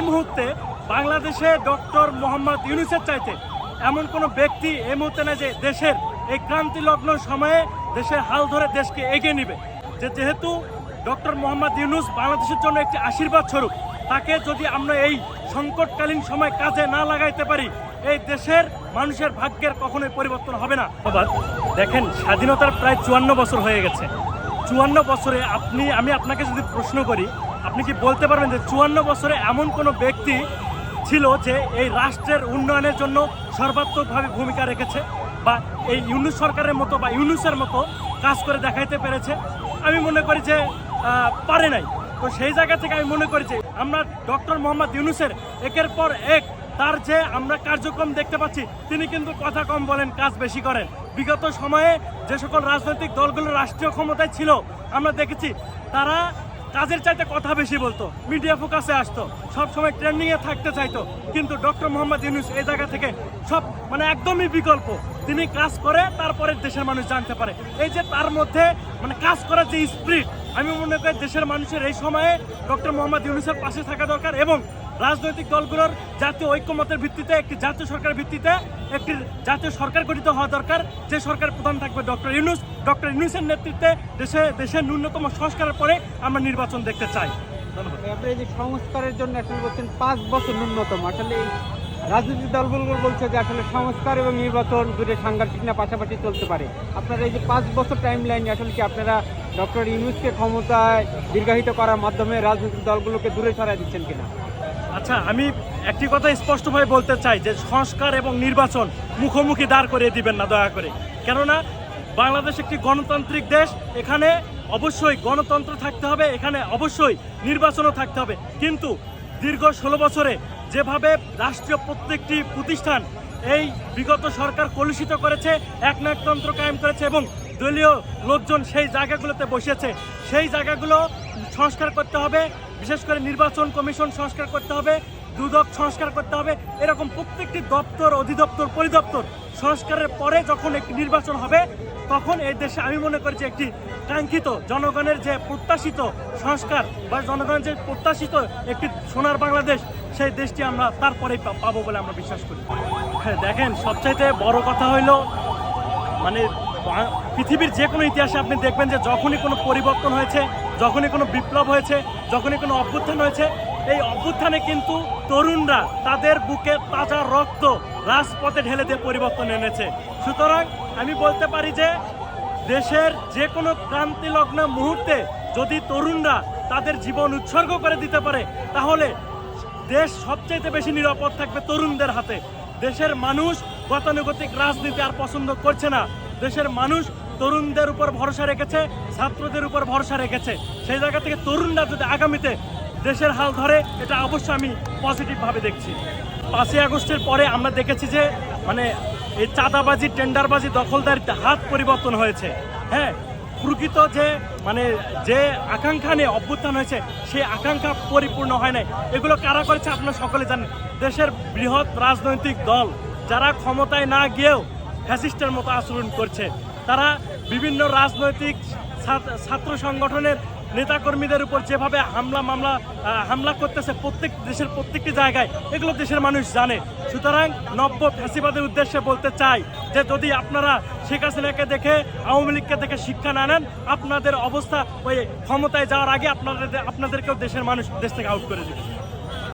এই মুহূর্তে বাংলাদেশে ডক্টর মোহাম্মদ ইউনুসের চাইতে এমন কোনো ব্যক্তি এই মুহূর্তে না যে দেশের এই ক্রান্তি লগ্ন সময়ে দেশের হাল ধরে দেশকে এগিয়ে নেবে। যে যেহেতু ডক্টর মোহাম্মদ ইউনুস বাংলাদেশের জন্য একটি আশীর্বাদ স্বরূপ, তাকে যদি আমরা এই সংকটকালীন সময় কাজে না লাগাইতে পারি, এই দেশের মানুষের ভাগ্যের কখনোই পরিবর্তন হবে না। ধন্যবাদ। দেখেন, স্বাধীনতার প্রায় চুয়ান্ন বছর হয়ে গেছে। চুয়ান্ন বছরে আপনি, আমি আপনাকে যদি প্রশ্ন করি আপনি কি বলতে পারবেন যে চুয়ান্ন বছরে এমন কোনো ব্যক্তি ছিল যে এই রাষ্ট্রের উন্নয়নের জন্য সর্বাত্মকভাবে ভূমিকা রেখেছে বা এই ইউনুস সরকারের মতো বা ইউনুসের মতো কাজ করে দেখাইতে পেরেছে? আমি মনে করি যে পারে নাই। তো সেই জায়গা থেকে আমি মনে করি যে আমরা ডক্টর মোহাম্মদ ইউনুসের একের পর এক তার যে আমরা কার্যক্রম দেখতে পাচ্ছি, তিনি কিন্তু কথা কম বলেন, কাজ বেশি করেন। বিগত সময়ে যে সকল রাজনৈতিক দলগুলো রাষ্ট্রীয় ক্ষমতায় ছিল, আমরা দেখেছি তারা কাজের চাইতে কথা বেশি বলতো। মিডিয়া ফোকাসে আসতো। সব সময় ট্রেন্ডিংয়ে থাকতে চাইতো। কিন্তু ডক্টর মোহাম্মদ ইউনুস এই জায়গা থেকে সব মানে একদমই বিকল্প। তিনি কাজ করে, তারপরে দেশের মানুষ জানতে পারে। এই যে তার মধ্যে মানে কাজ করার যে স্পিরিট আমি মনে করি দেশের মানুষের এই সময়ে ডক্টর মোহাম্মদ ইউনুসের পাশে থাকা দরকার এবং রাজনৈতিক দলগুলোর জাতীয় ঐক্যমতের ভিত্তিতে, একটি জাতীয় সরকারের ভিত্তিতে, একটি জাতীয় সরকার গঠিত হওয়া দরকার। যে সরকার প্রধান থাকবে ডক্টর ইউনুস। ডক্টর ইউনুসের নেতৃত্বে দেশে, দেশের ন্যূনতম সংস্কারের পরে আমরা নির্বাচন দেখতে চাই। আপনি যে সংস্কারের জন্য বলছেন পাঁচ বছর ন্যূনতম। আসলে রাজনৈতিক দলগুলো বলছে যে আসলে সংস্কার এবং নির্বাচন দুটো সাংঘাতিক না পাশাপাশি চলতে পারে। আপনারা এই যে পাঁচ বছর টাইম লাইনে আসলে কি আপনারা ডক্টর ইউনুসকে ক্ষমতায় দীর্ঘায়িত করার মাধ্যমে রাজনৈতিক দলগুলোকে দূরে সরাই দিচ্ছেন কিনা? আচ্ছা আমি একটি কথা স্পষ্টভাবে বলতে চাই যে সংস্কার এবং নির্বাচন মুখোমুখি দাঁড় করিয়ে দিবেন না, দয়া করে। কেননা, বাংলাদেশ একটি গণতান্ত্রিক দেশ, এখানে অবশ্যই গণতন্ত্র থাকতে হবে, এখানে অবশ্যই নির্বাচনও থাকতে হবে। কিন্তু দীর্ঘ ষোলো বছরে যেভাবে রাষ্ট্রীয় প্রত্যেকটি প্রতিষ্ঠান এই বিগত সরকার কলুষিত করেছে, একনায়কতন্ত্র কায়েম করেছে এবং দলীয় লোকজন সেই জায়গাগুলোতে বসেছে, সেই জায়গাগুলো সংস্কার করতে হবে বিশেষ করে নির্বাচন কমিশন সংস্কার করতে হবে, দুদক সংস্কার করতে হবে, এরকম প্রত্যেকটি দপ্তর, অধিদপ্তর, পরিদপ্তর সংস্কারের পরে যখন একটি নির্বাচন হবে, তখন এই দেশে আমি মনে করি যে একটি কাঙ্ক্ষিত জনগণের যে প্রত্যাশিত সংস্কার বা জনগণের যে প্রত্যাশিত একটি সোনার বাংলাদেশ, সেই দেশটি আমরা তারপরেই পাবো বলে আমরা বিশ্বাস করি। হ্যাঁ দেখেন, সবচাইতে বড় কথা হইল মানে পৃথিবীর যে কোনো ইতিহাসে আপনি দেখবেন যে যখনই কোনো পরিবর্তন হয়েছে যখনই কোনো বিপ্লব হয়েছে, যখনই কোনো অভ্যুত্থান হয়েছে, এই অভ্যুত্থানে কিন্তু তরুণরা তাদের বুকে তাজা রক্ত রাজপথে ঢেলে দিয়ে পরিবর্তন এনেছে। সুতরাং আমি বলতে পারি যে, দেশের যে কোনো ক্রান্তি লগ্ন মুহূর্তে যদি তরুণরা তাদের জীবন উৎসর্গ করে দিতে পারে, তাহলে দেশ সবচাইতে বেশি নিরাপদ থাকবে তরুণদের হাতে। দেশের মানুষ গতানুগতিক রাজনীতি আর পছন্দ করছে না। দেশের মানুষ তরুণদের উপর ভরসা রেখেছে, ছাত্রদের উপর ভরসা রেখেছে। সেই জায়গা থেকে তরুণরা যদি আগামীতে দেশের হাল ধরে, এটা অবশ্যই আমি পজিটিভভাবে দেখছি। পাঁচই আগস্টের পরে আমরা দেখেছি যে মানে এই চাঁদাবাজি, টেন্ডারবাজি, দখলদারিতে হাত পরিবর্তন হয়েছে। হ্যাঁ প্রকৃত যে মানে যে আকাঙ্ক্ষা নিয়ে অভ্যুত্থান হয়েছে, সেই আকাঙ্ক্ষা পরিপূর্ণ হয় নাই। এগুলো কারা করেছে আপনারা সকলে জানেন। দেশের বৃহৎ রাজনৈতিক দল যারা ক্ষমতায় না গিয়েও ফ্যাসিস্টের মতো আচরণ করছে, তারা বিভিন্ন রাজনৈতিক ছাত্র- সংগঠনের নেতাকর্মীদের উপর যেভাবে হামলা, মামলা হামলা করতেছে প্রত্যেক দেশের প্রত্যেকটি জায়গায়, এগুলো দেশের মানুষ জানে। সুতরাং নব্য ফ্যাসিবাদের উদ্দেশ্যে বলতে চাই যে যদি আপনারা শেখ হাসিনাকে দেখে, আওয়ামী লীগকে দেখে শিক্ষা না নেন, আপনাদের অবস্থা ওই ক্ষমতায় যাওয়ার আগে আপনাদের আপনাদেরকেও দেশের মানুষ দেশ থেকে আউট করে দেবে।